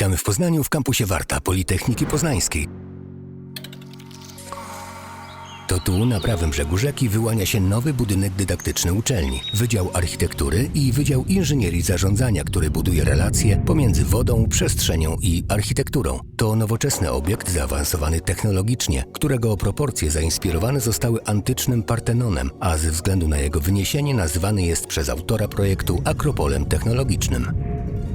Witamy w Poznaniu w kampusie Warta Politechniki Poznańskiej. To tu, na prawym brzegu rzeki, wyłania się nowy budynek dydaktyczny uczelni, Wydział Architektury i Wydział Inżynierii Zarządzania, który buduje relacje pomiędzy wodą, przestrzenią i architekturą. To nowoczesny obiekt zaawansowany technologicznie, którego proporcje zainspirowane zostały antycznym Partenonem, a ze względu na jego wyniesienie nazywany jest przez autora projektu Akropolem Technologicznym.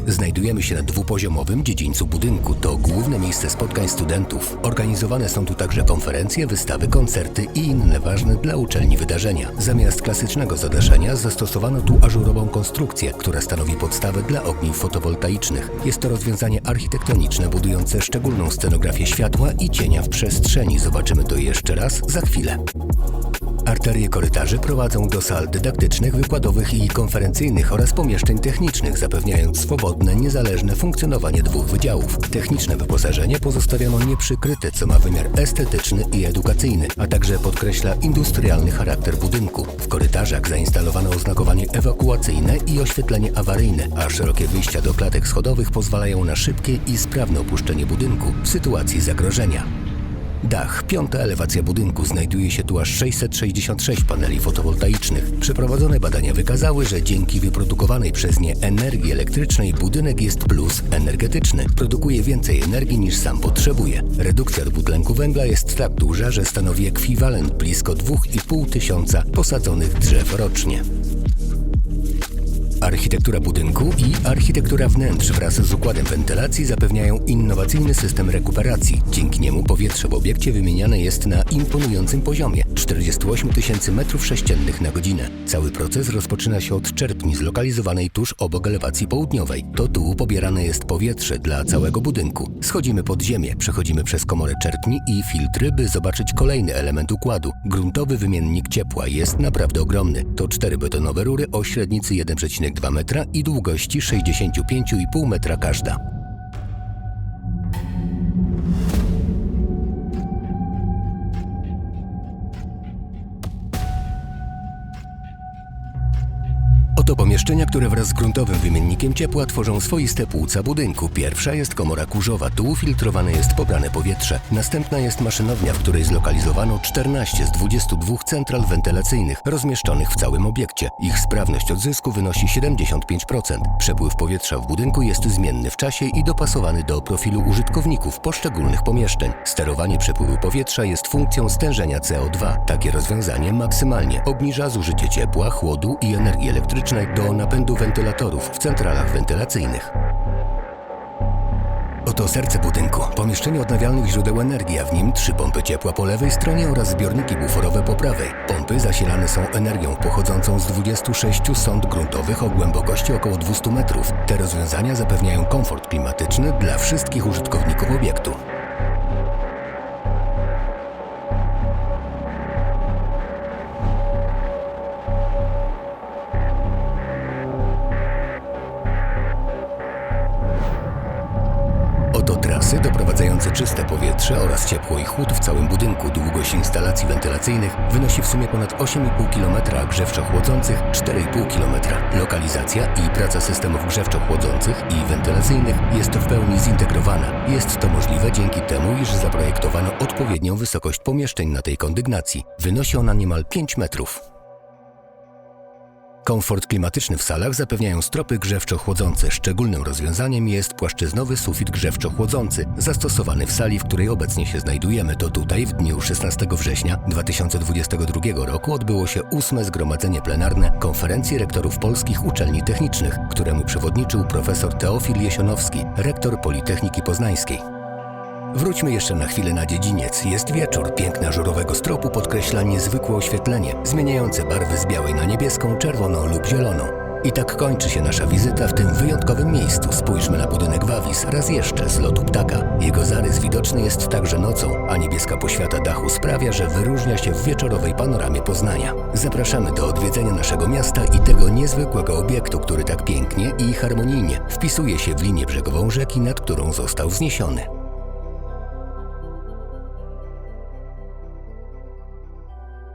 Znajdujemy się na dwupoziomowym dziedzińcu budynku. To główne miejsce spotkań studentów. Organizowane są tu także konferencje, wystawy, koncerty i inne ważne dla uczelni wydarzenia. Zamiast klasycznego zadaszenia zastosowano tu ażurową konstrukcję, która stanowi podstawę dla ogniw fotowoltaicznych. Jest to rozwiązanie architektoniczne budujące szczególną scenografię światła i cienia w przestrzeni. Zobaczymy to jeszcze raz za chwilę. Arterie korytarzy prowadzą do sal dydaktycznych, wykładowych i konferencyjnych oraz pomieszczeń technicznych, zapewniając swobodne, niezależne funkcjonowanie dwóch wydziałów. Techniczne wyposażenie pozostawiono nieprzykryte, co ma wymiar estetyczny i edukacyjny, a także podkreśla industrialny charakter budynku. W korytarzach zainstalowano oznakowanie ewakuacyjne i oświetlenie awaryjne, a szerokie wyjścia do klatek schodowych pozwalają na szybkie i sprawne opuszczenie budynku w sytuacji zagrożenia. Dach, piąta elewacja budynku, znajduje się tu aż 666 paneli fotowoltaicznych. Przeprowadzone badania wykazały, że dzięki wyprodukowanej przez nie energii elektrycznej budynek jest plus energetyczny. Produkuje więcej energii niż sam potrzebuje. Redukcja dwutlenku węgla jest tak duża, że stanowi ekwiwalent blisko 2,5 tysiąca posadzonych drzew rocznie. Architektura budynku i architektura wnętrz wraz z układem wentylacji zapewniają innowacyjny system rekuperacji. Dzięki niemu powietrze w obiekcie wymieniane jest na imponującym poziomie 48 tysięcy metrów sześciennych na godzinę. Cały proces rozpoczyna się od czerpni zlokalizowanej tuż obok elewacji południowej. To tu pobierane jest powietrze dla całego budynku. Schodzimy pod ziemię, przechodzimy przez komorę czerpni i filtry, by zobaczyć kolejny element układu. Gruntowy wymiennik ciepła jest naprawdę ogromny. To cztery betonowe rury o średnicy 1,2 metra i długości 65,5 metra każda. Oto pomieszczenia, które wraz z gruntowym wymiennikiem ciepła tworzą swoiste płuca budynku. Pierwsza jest komora kurzowa, tu filtrowane jest pobrane powietrze. Następna jest maszynownia, w której zlokalizowano 14 z 22 central wentylacyjnych rozmieszczonych w całym obiekcie. Ich sprawność odzysku wynosi 75%. Przepływ powietrza w budynku jest zmienny w czasie i dopasowany do profilu użytkowników poszczególnych pomieszczeń. Sterowanie przepływu powietrza jest funkcją stężenia CO2. Takie rozwiązanie maksymalnie obniża zużycie ciepła, chłodu i energii elektrycznej do napędu wentylatorów w centralach wentylacyjnych. Oto serce budynku. Pomieszczenie odnawialnych źródeł energii, a w nim trzy pompy ciepła po lewej stronie oraz zbiorniki buforowe po prawej. Pompy zasilane są energią pochodzącą z 26 sąd gruntowych o głębokości około 200 metrów. Te rozwiązania zapewniają komfort klimatyczny dla wszystkich użytkowników obiektu. Trasy doprowadzające czyste powietrze oraz ciepło i chłód w całym budynku. Długość instalacji wentylacyjnych wynosi w sumie ponad 8,5 km, a grzewczo-chłodzących 4,5 km. Lokalizacja i praca systemów grzewczo-chłodzących i wentylacyjnych jest w pełni zintegrowana. Jest to możliwe dzięki temu, iż zaprojektowano odpowiednią wysokość pomieszczeń na tej kondygnacji. Wynosi ona niemal 5 metrów. Komfort klimatyczny w salach zapewniają stropy grzewczo-chłodzące. Szczególnym rozwiązaniem jest płaszczyznowy sufit grzewczo-chłodzący, zastosowany w sali, w której obecnie się znajdujemy. To tutaj w dniu 16 września 2022 roku odbyło się ósme zgromadzenie plenarne Konferencji Rektorów Polskich Uczelni Technicznych, któremu przewodniczył profesor Teofil Jesionowski, rektor Politechniki Poznańskiej. Wróćmy jeszcze na chwilę na dziedziniec. Jest wieczór. Piękna żurowego stropu podkreśla niezwykłe oświetlenie, zmieniające barwy z białej na niebieską, czerwoną lub zieloną. I tak kończy się nasza wizyta w tym wyjątkowym miejscu. Spójrzmy na budynek Wawis raz jeszcze z lotu ptaka. Jego zarys widoczny jest także nocą, a niebieska poświata dachu sprawia, że wyróżnia się w wieczorowej panoramie Poznania. Zapraszamy do odwiedzenia naszego miasta i tego niezwykłego obiektu, który tak pięknie i harmonijnie wpisuje się w linię brzegową rzeki, nad którą został wzniesiony.